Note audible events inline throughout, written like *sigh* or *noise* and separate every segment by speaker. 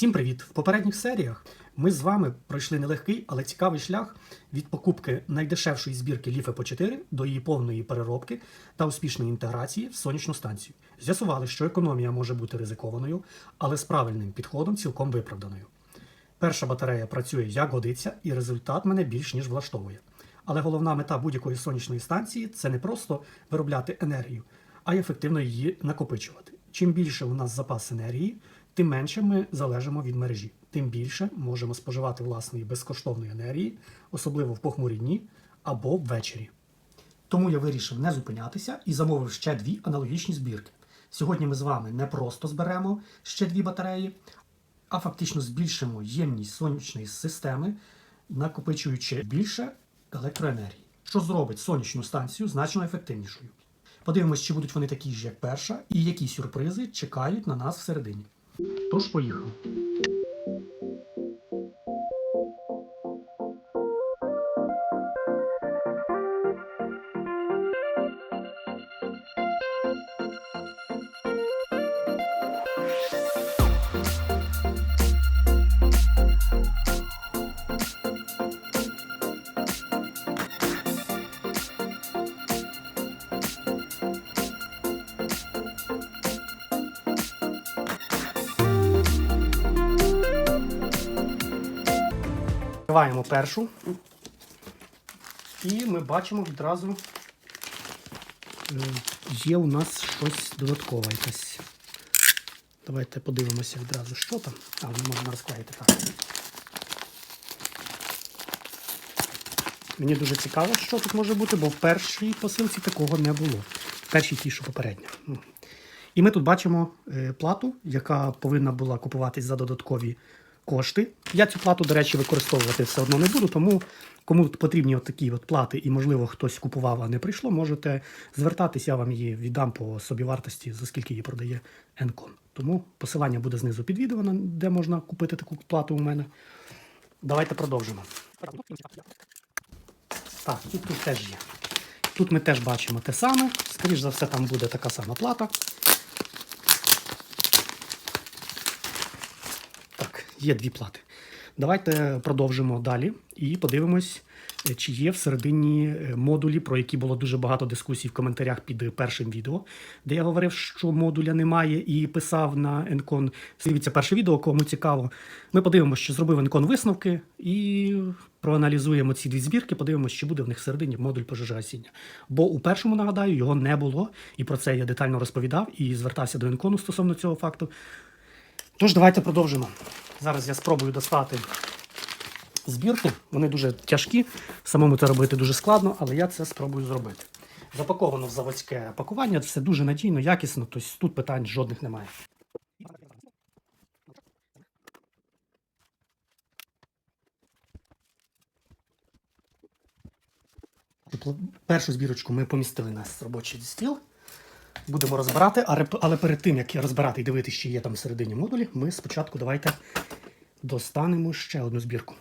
Speaker 1: Всім привіт! В попередніх серіях ми з вами пройшли нелегкий, але цікавий шлях від покупки найдешевшої збірки Ліфи по 4 до її повної переробки та успішної інтеграції в сонячну станцію. З'ясували, що економія може бути ризикованою, але з правильним підходом цілком виправданою. Перша батарея працює як годиться, і результат мене більш ніж влаштовує. Але головна мета будь-якої сонячної станції це не просто виробляти енергію, а й ефективно її накопичувати. Чим більше у нас запас енергії, тим менше ми залежимо від мережі, тим більше можемо споживати власної безкоштовної енергії, особливо в похмурі дні або ввечері. Тому я вирішив не зупинятися і замовив ще дві аналогічні збірки. Сьогодні ми з вами не просто зберемо ще дві батареї, а фактично збільшимо ємність сонячної системи, накопичуючи більше електроенергії, що зробить сонячну станцію значно ефективнішою. Подивимось, чи будуть вони такі ж, як перша, і які сюрпризи чекають на нас всередині. Тож поїхав. Першу. І ми бачимо відразу е, є у нас щось додаткове якесь. Давайте подивимося відразу, що там. А, можна розклеїти так. Мені дуже цікаво, що тут може бути, бо в першій посилці такого не було. В першій ті, що попередня. Ну. І ми тут бачимо е, плату, яка повинна була купуватись за додаткові кошти. Я цю плату, до речі, використовувати все одно не буду, тому кому потрібні от такі от плати, і, можливо, хтось купував, а не прийшло, можете звертатися, я вам її віддам по собівартості, за скільки її продає Encon. Тому посилання буде знизу під відео, де можна купити таку плату у мене. Давайте продовжимо. Так, тут теж є. Тут ми теж бачимо те саме. Скоріше за все, там буде така сама плата. Так, є дві плати. Давайте продовжимо далі і подивимось, е, чи є всередині е, модулі, про які було дуже багато дискусій в коментарях під е, першим відео, де я говорив, що модуля немає, і писав на Encon. Дивіться перше відео, кому цікаво. Ми подивимося, що зробив Encon висновки і проаналізуємо ці дві збірки, подивимося, чи буде в них всередині модуль пожежогасіння. Бо у першому, нагадаю, його не було, і про це я детально розповідав і звертався до Encon стосовно цього факту. Тож, давайте продовжимо. Зараз я спробую достати збірки. Вони дуже тяжкі. Самому це робити дуже складно, але я це спробую зробити. Запаковано в заводське пакування, все дуже надійно, якісно, тобто тут питань жодних немає. Першу збірочку ми помістили на робочий стіл. Будемо розбирати, але перед тим, як розбирати і дивитися, що є там всередині модулі, ми спочатку давайте достанемо ще одну збірку.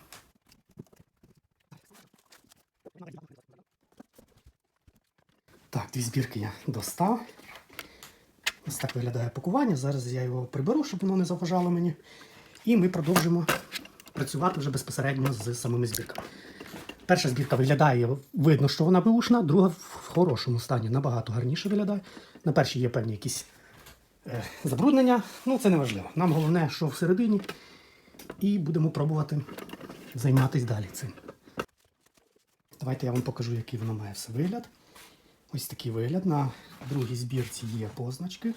Speaker 1: Так, дві збірки я достав. Ось так виглядає пакування. Зараз я його приберу, щоб воно не заважало мені. І ми продовжимо працювати вже безпосередньо з самими збірками. Перша збірка виглядає, видно, що вона беушна, друга в хорошому стані, набагато гарніше виглядає. На першій є певні якісь е, забруднення. Ну, це не важливо. Нам головне, що всередині. І будемо пробувати займатися далі цим. Давайте я вам покажу, який воно має все вигляд. Ось такий вигляд. На другій збірці є позначки.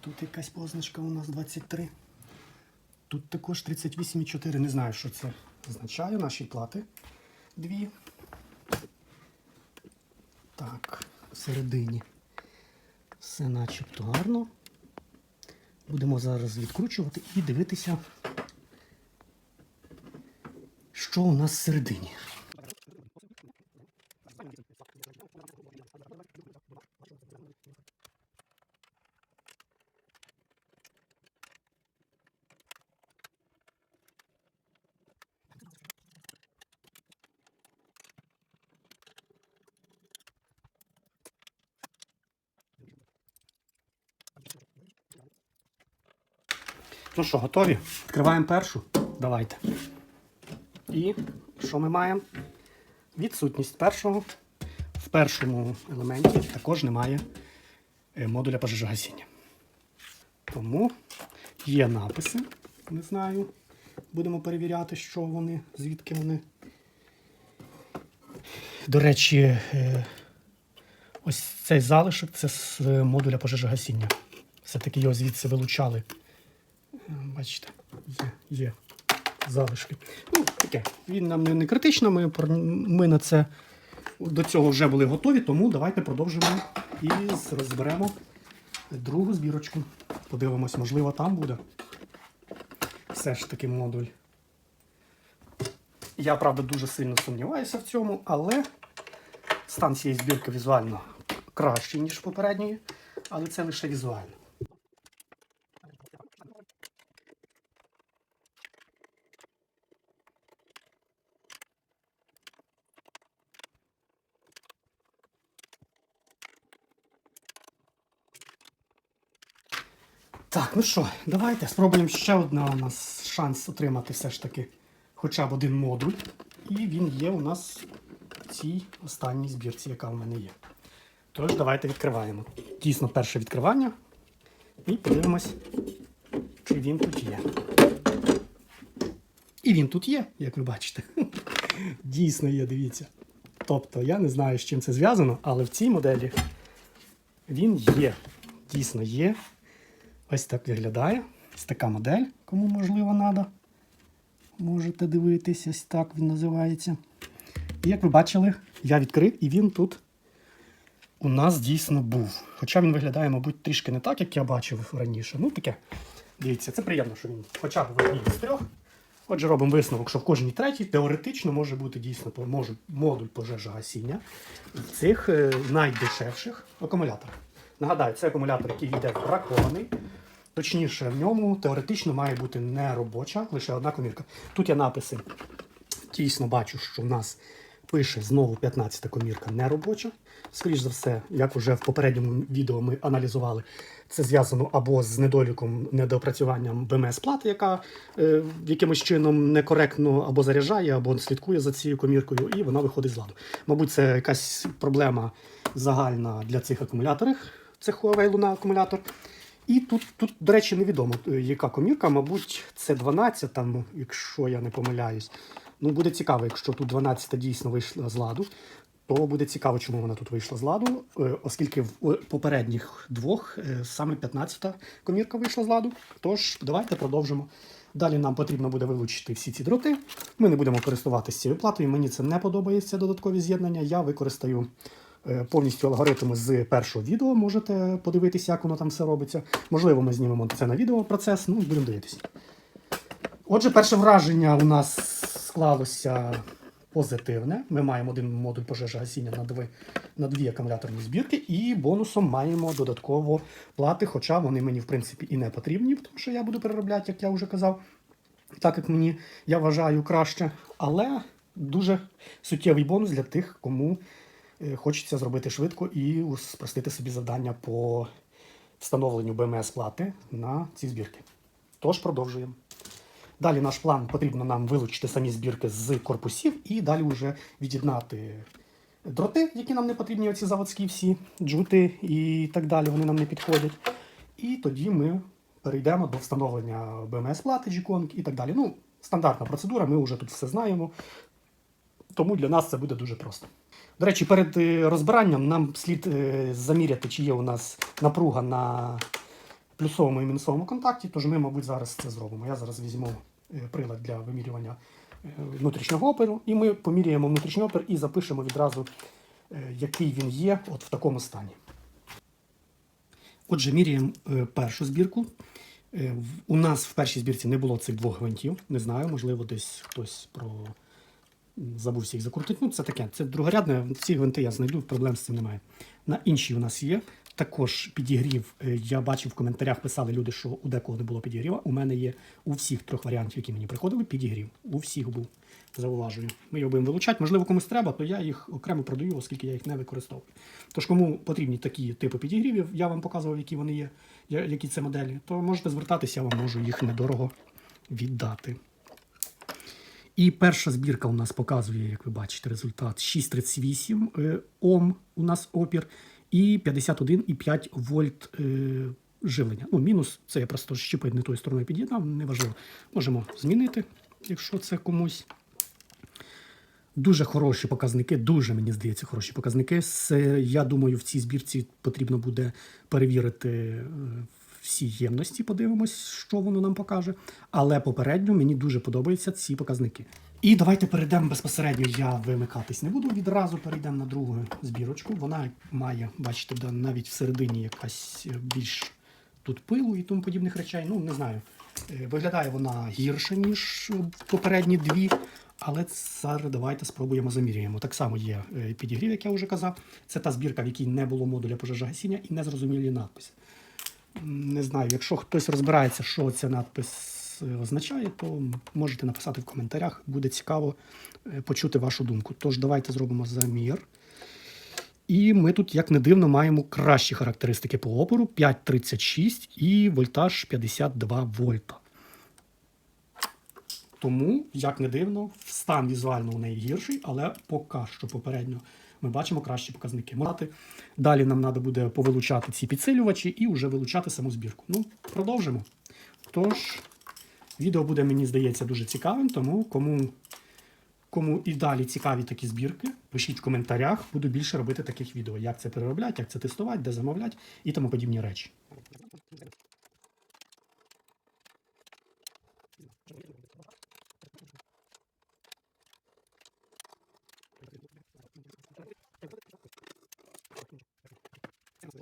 Speaker 1: Тут якась позначка у нас 23. Тут також 38,4. Не знаю, що це означає. Наші плати дві. Так, всередині все начебто гарно. Будемо зараз відкручувати і дивитися, що у нас всередині. Ну що, готові? Відкриваємо першу. Давайте. І що ми маємо? Відсутність першого. В першому елементі також немає е, модуля пожежогасіння. Тому є написи. Не знаю. Будемо перевіряти, що вони, звідки вони. До речі, е, ось цей залишок це з е, модуля пожежогасіння. Все-таки його звідси вилучали. Бачите, є, є залишки. Ну, таке. Він нам не критично, ми, ми на це до цього вже були готові, тому давайте продовжимо і розберемо другу збірочку. Подивимось, можливо, там буде. Все ж таки модуль. Я, правда, дуже сильно сумніваюся в цьому, але стан цієї збірки візуально кращий, ніж попередньої, але це лише візуально. Так, ну що, давайте спробуємо ще одна у нас шанс отримати все ж таки хоча б один модуль. І він є у нас в цій останній збірці, яка в мене є. Тож, давайте відкриваємо. Дійсно, перше відкривання. І подивимось, чи він тут є. І він тут є, як ви бачите. *laughs* Дійсно є, дивіться. Тобто, я не знаю, з чим це зв'язано, але в цій моделі він є. Дійсно є. Ось так виглядає. Ось така модель, кому можливо треба. Можете дивитись, ось так він називається. І як ви бачили, я відкрив, і він тут у нас дійсно був. Хоча він виглядає, мабуть, трішки не так, як я бачив раніше. Ну, таке. Дивіться, це приємно, що він хоча б в одній з трьох. Отже, робимо висновок, що в кожній третій теоретично може бути дійсно може, модуль пожежогасіння в цих е, найдешевших акумуляторах. Нагадаю, це акумулятор, який йде бракований. Точніше, в ньому теоретично має бути не робоча, лише одна комірка. Тут є написи. Дійсно бачу, що в нас пише знову 15-та комірка не робоча. Скоріше за все, як вже в попередньому відео ми аналізували, це зв'язано або з недоліком, недоопрацюванням БМС-плати, яка е, якимось чином некоректно або заряджає, або слідкує за цією коміркою, і вона виходить з ладу. Мабуть, це якась проблема загальна для цих акумуляторів. Це Huawei Luna акумулятор. І тут, тут, до речі, невідомо, е, яка комірка, мабуть, це 12, там, якщо я не помиляюсь. Ну, буде цікаво, якщо тут 12 дійсно вийшла з ладу, то буде цікаво, чому вона тут вийшла з ладу, е, оскільки в е, попередніх двох саме 15-та комірка вийшла з ладу. Тож, давайте продовжимо. Далі нам потрібно буде вилучити всі ці дроти. Ми не будемо користуватися цією платою. Мені це не подобається додаткові з'єднання. Я використаю повністю алгоритми з першого відео. Можете подивитися, як воно там все робиться. Можливо, ми знімемо це на відео процес. Ну, будемо дивитися. Отже, перше враження у нас склалося позитивне. Ми маємо один модуль пожежогасіння на дві, на дві акумуляторні збірки, і бонусом маємо додатково плати, хоча вони мені, в принципі, і не потрібні, тому що я буду переробляти, як я вже казав, так як мені я вважаю краще. Але дуже суттєвий бонус для тих, кому е, хочеться зробити швидко і спростити собі завдання по встановленню БМС-плати на ці збірки. Тож продовжуємо. Далі наш план потрібно нам вилучити самі збірки з корпусів і далі вже від'єднати дроти, які нам не потрібні, оці заводські всі, джути і так далі, вони нам не підходять. І тоді ми перейдемо до встановлення БМС-плати, G-Kong і так далі. Ну, стандартна процедура, ми вже тут все знаємо. Тому для нас це буде дуже просто. До речі, перед е, розбиранням нам слід е, заміряти, чи є у нас напруга на плюсовому і мінусовому контакті, тож ми, мабуть, зараз це зробимо. Я зараз візьму е, прилад для вимірювання внутрішнього опору, і ми поміряємо внутрішній опір і запишемо відразу, який він є от в такому стані. Отже, міряємо першу збірку. У нас в першій збірці не було цих двох гвинтів. Не знаю, можливо, десь хтось про забувся їх закрутити. Ну, це таке, це другорядне. Ці гвинти я знайду, проблем з цим немає. На іншій у нас є також підігрів. Е, Я бачив в коментарях писали люди, що у декого не було підігріва. У мене є у всіх трьох варіантів, які мені приходили, підігрів. У всіх був. Зауважую. Ми його будемо вилучати. Можливо, комусь треба, то я їх окремо продаю, оскільки я їх не використовую. Тож, кому потрібні такі типи підігрівів, я вам показував, які вони є, які це моделі, то можете звертатися, я вам можу їх недорого віддати. І перша збірка у нас показує, як ви бачите, результат 6,38 е, Ом у нас опір і 51,5 вольт е, живлення. Ну, мінус це я просто щепить не тою стороною під'єднав, неважливо. Можемо змінити, якщо це комусь. Дуже хороші показники, дуже мені здається, хороші показники. Я думаю, в цій збірці потрібно буде перевірити е, всі ємності, подивимось, що воно нам покаже. Але попередньо мені дуже подобаються ці показники. І давайте перейдемо безпосередньо. Я вимикатись не буду. Відразу перейдемо на другу збірочку. Вона має, бачите, навіть всередині якась е, більш тут пилу і тому подібних речей. Ну, не знаю. Е, Виглядає вона гірше, ніж е, попередні дві. Але зараз давайте спробуємо заміряємо. Так само є підігрів, як я вже казав. Це та збірка, в якій не було модуля пожежогасіння і незрозумілі надписи. Не знаю, якщо хтось розбирається, що ця надпис е, означає, то можете написати в коментарях. Буде цікаво е, почути вашу думку. Тож давайте зробимо замір. І ми тут, як не дивно, маємо кращі характеристики по опору 5,36 і вольтаж 52 вольта. Тому, як не дивно, стан візуально у неї гірший, але поки що попередньо ми бачимо кращі показники. Мати. Далі нам треба буде повилучати ці підсилювачі і вже вилучати саму збірку. Ну, продовжимо. Тож, відео буде, мені здається, дуже цікавим, тому кому, кому і далі цікаві такі збірки, пишіть в коментарях, буду більше робити таких відео, як це переробляти, як це тестувати, де замовляти і тому подібні речі. Ну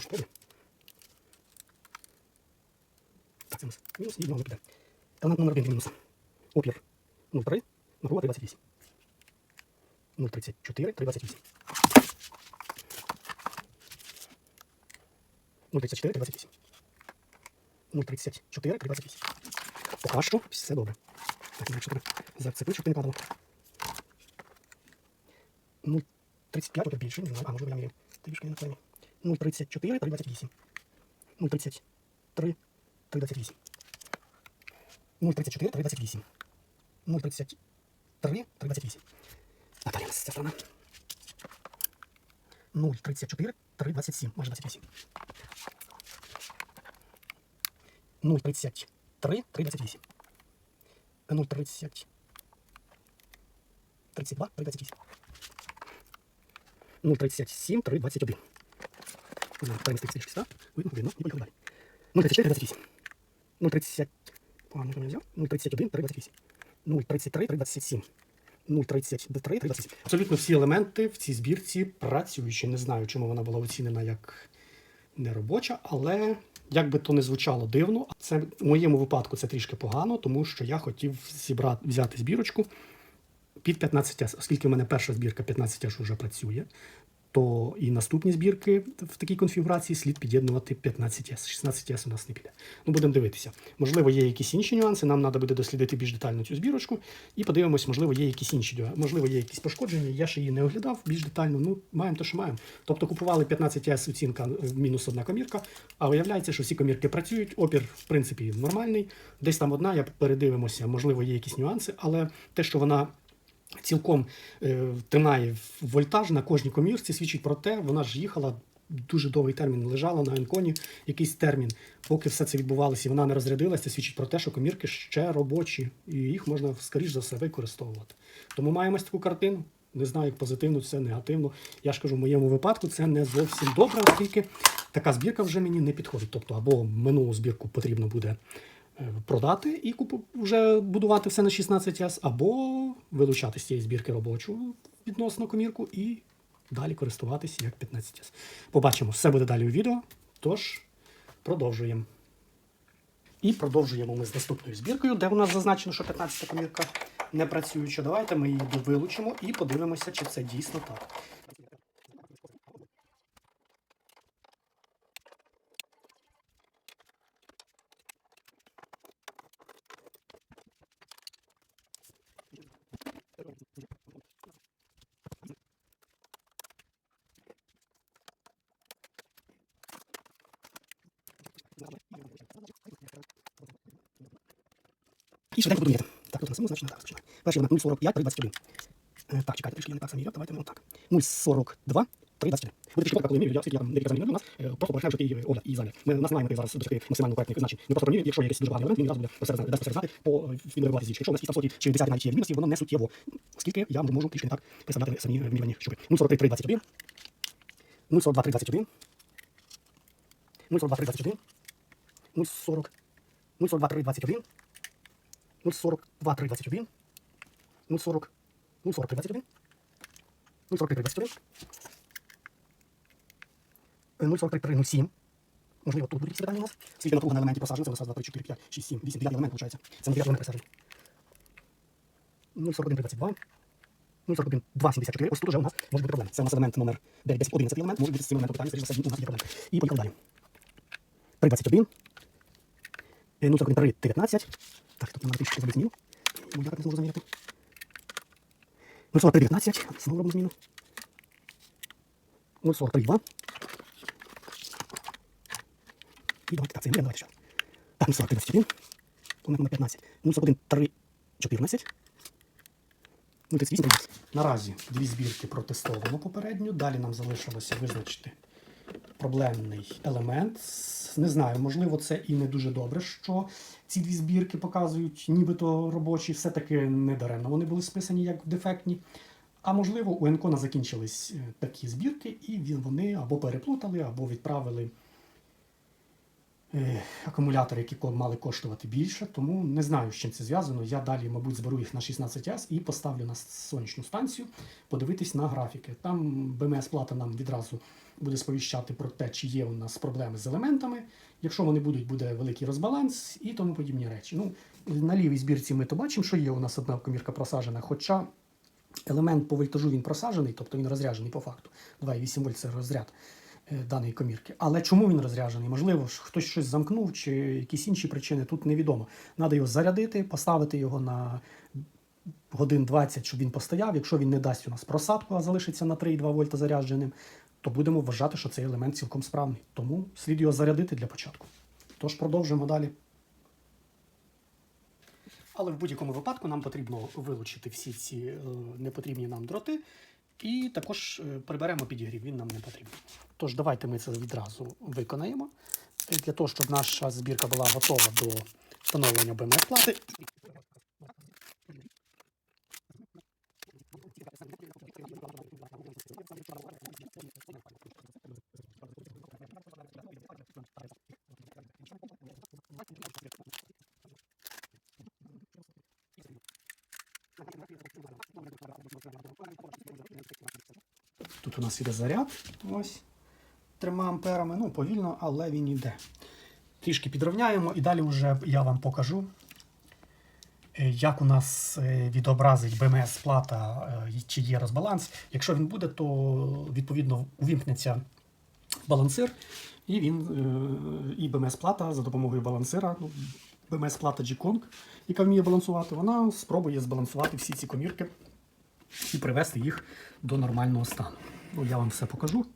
Speaker 1: що? ви? Так, це у нас мінус і номер піде. Елемент номер 1 мінус. Опір 0,3, напруга 328. 0,34, 328. 0,34, 328. 0,34, 328. Поки все добре. Зацепити, щоб ти не падало. 0,35 опір більше, не знаю, а можливо я міряю. Трішки не напевно. 0,34, 328. 0,33, 328. 0,34, 328. 0,33, 328. А далі у нас ця сторона. 0,34, 327. Може 28. 0,33, 328. 0,30, 32, 328. 0,37, 321. Перенести всі шіста. Видно, видно. І поїхали далі. 0,34, 28. 0,30. А, може, не взяв? 0,31, 328. 0,33, 327. 0,33, 327. Абсолютно всі елементи в цій збірці працюючі. Не знаю, чому вона була оцінена як неробоча, але як би то не звучало дивно, це в моєму випадку це трішки погано, тому що я хотів зібрати, взяти збірочку під 15S, оскільки в мене перша збірка 15S вже працює, то і наступні збірки в такій конфігурації слід під'єднувати 15S. 16S у нас не піде. Ну, будемо дивитися. Можливо, є якісь інші нюанси. Нам треба буде дослідити більш детально цю збірочку і подивимось, можливо, є якісь інші. Можливо, є якісь пошкодження. Я ще її не оглядав більш детально. Ну, маємо те, що маємо. Тобто купували 15S оцінка е, мінус одна комірка, а виявляється, що всі комірки працюють. Опір, в принципі, нормальний. Десь там одна, я передивимося, можливо, є якісь нюанси, але те, що вона цілком е, тримає вольтаж на кожній комірці, свідчить про те, вона ж їхала дуже довгий термін, лежала на енконі якийсь термін. Поки все це відбувалося і вона не розрядилася, свідчить про те, що комірки ще робочі, і їх можна, скоріш за все, використовувати. Тому маємо таку картину. Не знаю, як позитивно, це негативно. Я ж кажу, в моєму випадку це не зовсім добре, оскільки така збірка вже мені не підходить. Тобто, або минулу збірку потрібно буде продати і купу, вже будувати все на 16S, або вилучати з цієї збірки робочу відносно комірку і далі користуватись як 15S. Побачимо, все буде далі у відео. Тож продовжуємо. І продовжуємо ми з наступною збіркою, де у нас зазначено, що 15 комірка не працююча. Давайте ми її вилучимо і подивимося, чи це дійсно так. І швиденько будуєте. Так, тут у нас значно так розпочинаємо. Перший елемент 0,45, 3,21. Е, Так, чекайте, трішки я не так заміряв. Давайте ми отак. 0,42, 3,21. Буде трішки коли мірю, я я там декілька заміряв у нас, е, просто порахуємо, що такий огляд і замір. Ми, нас немає зараз досягти максимально коректних значень. Ми просто промірюємо, якщо є якийсь дуже поганий елемент, він одразу буде знати, дасть знати по е, він регулювати зічки. Якщо у нас там соті чи 10 навіть є відмінності, воно не суттєво. Оскільки я можу трішки не так представляти самі вимірювані щупи. 0,43, 3,21. 0,42, 3,21. 0,42, 3,21. 0,40. 0,42, 3,21. 0,42, 3,21. 0,40. 0,40, 3,21. 0,43, 3,21. Е, 0,43, 3,07. Можливо, тут будуть питання у нас. Скільки напруга на елементі посаджено? Це у нас раз, два, три, чотири, п'ять, шість, сім, вісім, дев'ятий елемент, виходить. Це на дев'ятий елемент присаджений. 0,41, 3,22. 0,41, 2,74. Ось тут уже у нас може бути проблема. Це у нас елемент номер 9, 10, 11 елемент. Може бути з цим елементом питання, скоріше за все, у нас є проблема. І поїхали далі. 3,21. Е, 0,41, 3, 19. Так, тут нам трішки зробити зміну. Бо я так не зможу заміряти. 0,43, 19. Знову робимо зміну. 0,43, 2. І давайте так, це давайте ще. Так, 0,43, 21. Помилка на 15. 0,41, 3, 14. 0,38, 13. Наразі дві збірки протестовано попередньо. Далі нам залишилося визначити проблемний елемент. Не знаю, можливо, це і не дуже добре, що ці дві збірки показують, нібито робочі, все-таки недаремно вони були списані як дефектні. А можливо, у Енкона закінчились е, такі збірки, і вони або переплутали, або відправили акумулятори, які мали коштувати більше. Тому не знаю, з чим це зв'язано. Я далі, мабуть, зберу їх на 16С і поставлю на сонячну станцію, подивитись на графіки. Там БМС плата нам відразу буде сповіщати про те, чи є у нас проблеми з елементами. Якщо вони будуть, буде великий розбаланс і тому подібні речі. Ну, на лівій збірці ми то бачимо, що є у нас одна комірка просаджена, хоча елемент по вольтажу він просаджений, тобто він розряджений по факту. 2,8 вольт це розряд е, даної комірки. Але чому він розряджений? Можливо, хтось щось замкнув чи якісь інші причини, тут невідомо. Треба його зарядити, поставити його на годин 20, щоб він постояв. Якщо він не дасть у нас просадку, а залишиться на 3,2 вольта зарядженим, то будемо вважати, що цей елемент цілком справний. Тому слід його зарядити для початку. Тож продовжуємо далі. Але в будь-якому випадку нам потрібно вилучити всі ці е, непотрібні нам дроти, і також е, приберемо підігрів, він нам не потрібен. Тож давайте ми це відразу виконаємо. Для того, щоб наша збірка була готова до встановлення БМС плати. Тут у нас іде заряд. Ось трьома амперами. Ну, повільно, але він іде. Трішки підрівняємо і далі вже я вам покажу, е, як у нас е, відобразить БМС плата, е, чи є розбаланс. Якщо він буде, то відповідно увімкнеться балансир, і він і БМС плата за допомогою балансира, ну, БМС плата G-Kong, яка вміє балансувати, вона спробує збалансувати всі ці комірки і привести їх до нормального стану. Ну, я вам все покажу.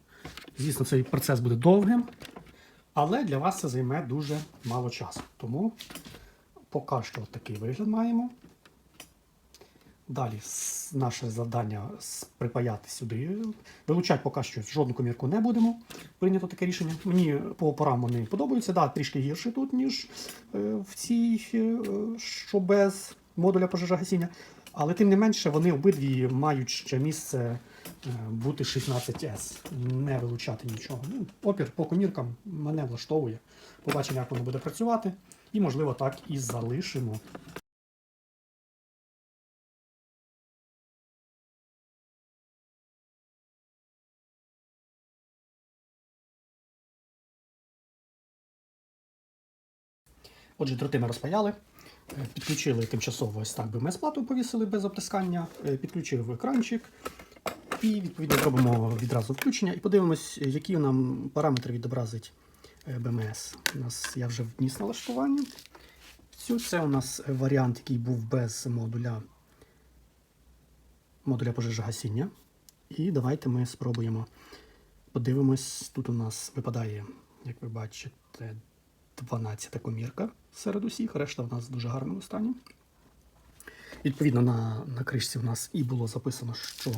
Speaker 1: Звісно, цей процес буде довгим, але для вас це займе дуже мало часу. Тому поки що такий вигляд маємо. Далі наше завдання припаяти сюди. Вилучати поки що жодну комірку не будемо. Прийнято таке рішення. Мені по опорам вони подобаються. Да, трішки гірше тут, ніж е, в цій, е, що без модуля пожежогасіння. Але тим не менше вони обидві мають ще місце е, бути 16С, не вилучати нічого. Ну, опір по коміркам мене влаштовує. Побачимо, як воно буде працювати. І, можливо, так і залишимо. Отже, дроти ми розпаяли, е, підключили тимчасово ось так БМС плату, повісили без обтискання, е, підключив екранчик. І відповідно зробимо відразу включення і подивимось, які нам параметри відобразить е, БМС. У нас я вже вніс налаштування. Це у нас варіант, який був без модуля модуля пожежогасіння. І давайте ми спробуємо. Подивимось, тут у нас випадає, як ви бачите, 12 комірка серед усіх, решта в нас в дуже гарному стані. Відповідно, на, на кришці у нас і було записано, що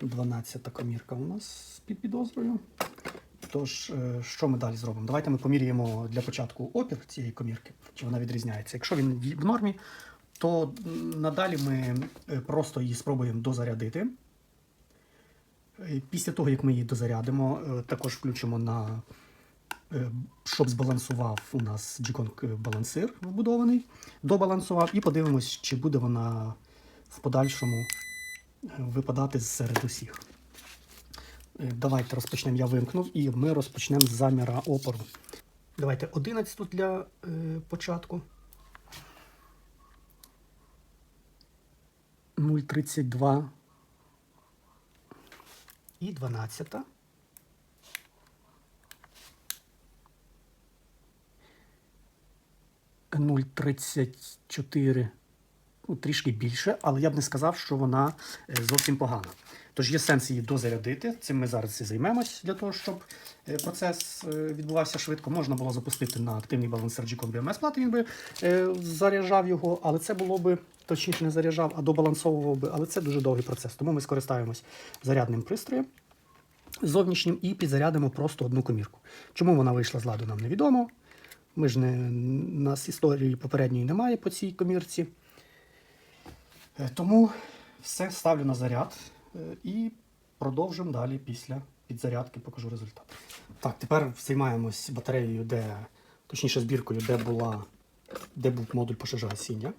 Speaker 1: 12 комірка у нас під підозрою. Тож, е, що ми далі зробимо? Давайте ми поміряємо для початку опір цієї комірки, чи вона відрізняється. Якщо він в- в нормі, то надалі ми е, просто її спробуємо дозарядити. Е, Після того, як ми її дозарядимо, також включимо на щоб збалансував у нас G-Kong балансир вбудований, добалансував, і подивимось, чи буде вона в подальшому е, випадати серед усіх. Е, Давайте розпочнемо. Я вимкнув, і ми розпочнемо з заміра опору. Давайте 11 для е, початку. 0,32 і 12. Нуль тридцять чотири, ну, трішки більше, але я б не сказав, що вона е, зовсім погана. Тож є сенс її дозарядити. Цим ми зараз і займемось для того, щоб е, процес е, відбувався швидко. Можна було запустити на активний балансер G-Con BMS плати, він би заряджав його, але це було би точніше не заряджав, а добалансовував би. Але це дуже довгий процес. Тому ми скористаємось зарядним пристроєм зовнішнім і підзарядимо просто одну комірку. Чому вона вийшла з ладу, нам невідомо. Ми ж не нас історії попередньої немає по цій комірці. Е, Тому все ставлю на заряд е, і продовжимо далі після підзарядки, покажу результат. Так, тепер займаємось батареєю, де, точніше збіркою, де була, де був модуль пожежогасіння.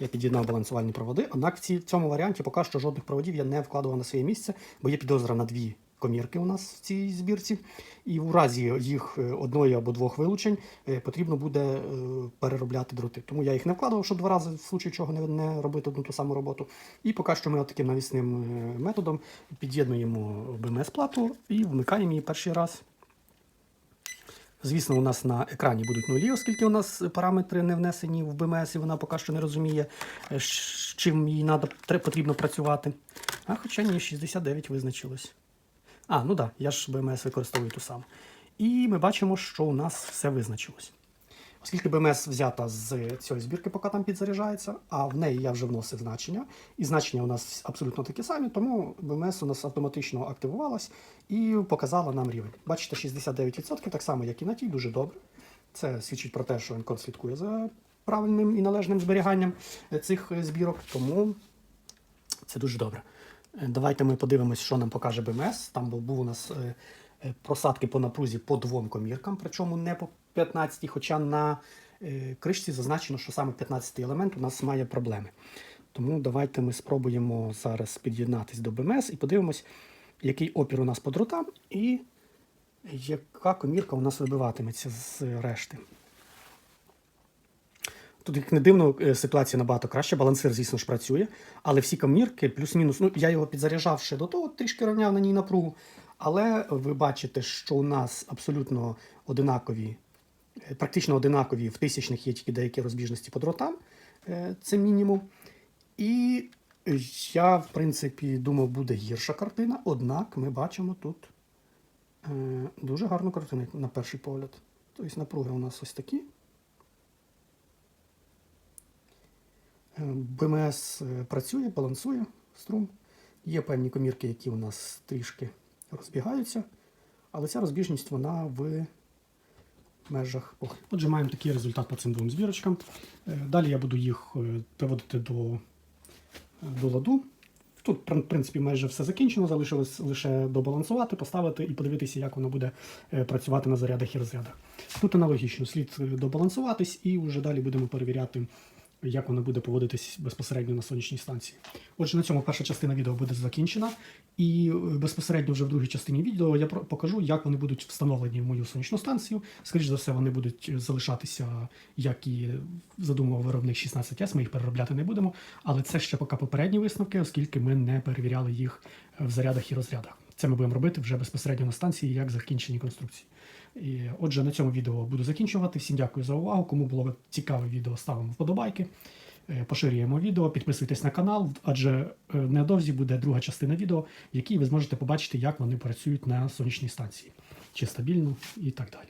Speaker 1: Я під'єднав балансувальні проводи, однак в цьому варіанті поки що жодних проводів я не вкладував на своє місце, бо є підозра на дві комірки у нас в цій збірці. І в разі їх е, одної або двох вилучень е, потрібно буде е, переробляти дроти. Тому я їх не вкладував, щоб два рази в случаю чого не, робити одну ту саму роботу. І поки що ми таким навісним методом під'єднуємо БМС-плату і вмикаємо її перший раз. Звісно, у нас на екрані будуть нулі, оскільки у нас параметри не внесені в БМС, і вона поки що не розуміє, з чим їй потрібно працювати. А хоча ні, 69 визначилось. А, ну так, да, я ж БМС використовую ту саму. І ми бачимо, що у нас все визначилось. Оскільки БМС взята з цієї збірки, поки там підзаряджається, а в неї я вже вносив значення, і значення у нас абсолютно такі самі, тому БМС у нас автоматично активувалась і показала нам рівень. Бачите, 69%, так само, як і на тій, дуже добре. Це свідчить про те, що Енкод слідкує за правильним і належним зберіганням е, цих е, збірок, тому це дуже добре. Е, Давайте ми подивимось, що нам покаже БМС. Там був, у нас е, е, просадки по напрузі по двом коміркам, причому не по 15, хоча на кришці зазначено, що саме 15 елемент у нас має проблеми. Тому давайте ми спробуємо зараз під'єднатись до БМС і подивимось, який опір у нас по дротам і яка комірка у нас вибиватиметься з решти. Тут, як не дивно, е, ситуація набагато краще. Балансир, звісно ж, працює, але всі комірки, плюс-мінус, ну я його підзаряджав ще до того, трішки рівняв на ній напругу. Але ви бачите, що у нас абсолютно одинакові, е, практично одинакові в тисячних є тільки деякі розбіжності по дротам, е, це мінімум. І я, в принципі, думав, буде гірша картина, однак ми бачимо тут дуже гарну картину на перший погляд. Тобто напруги у нас ось такі. БМС е, працює, балансує струм. Є певні комірки, які у нас трішки розбігаються, але ця розбіжність вона в межах. Ох. Отже, маємо такий результат по цим двом збірочкам. Е, Далі я буду їх е, приводити до, до ладу. Тут, в принципі, майже все закінчено, залишилось лише добалансувати, поставити і подивитися, як воно буде працювати на зарядах і розрядах. Тут аналогічно слід добалансуватись, і вже далі будемо перевіряти як воно буде поводитись безпосередньо на сонячній станції. Отже, на цьому перша частина відео буде закінчена, і е, безпосередньо вже в другій частині відео я покажу, як вони будуть встановлені в мою сонячну станцію. Скоріше за все, вони будуть залишатися, як і задумував виробник 16С, ми їх переробляти не будемо. Але це ще поки попередні висновки, оскільки ми не перевіряли їх в зарядах і розрядах. Це ми будемо робити вже безпосередньо на станції, як закінчені конструкції. І, отже, на цьому відео буду закінчувати. Всім дякую за увагу. Кому було цікаве відео, ставимо вподобайки, е, поширюємо відео, підписуйтесь на канал, адже е, невдовзі буде друга частина відео, в якій ви зможете побачити, як вони працюють на сонячній станції, чи стабільно і так далі.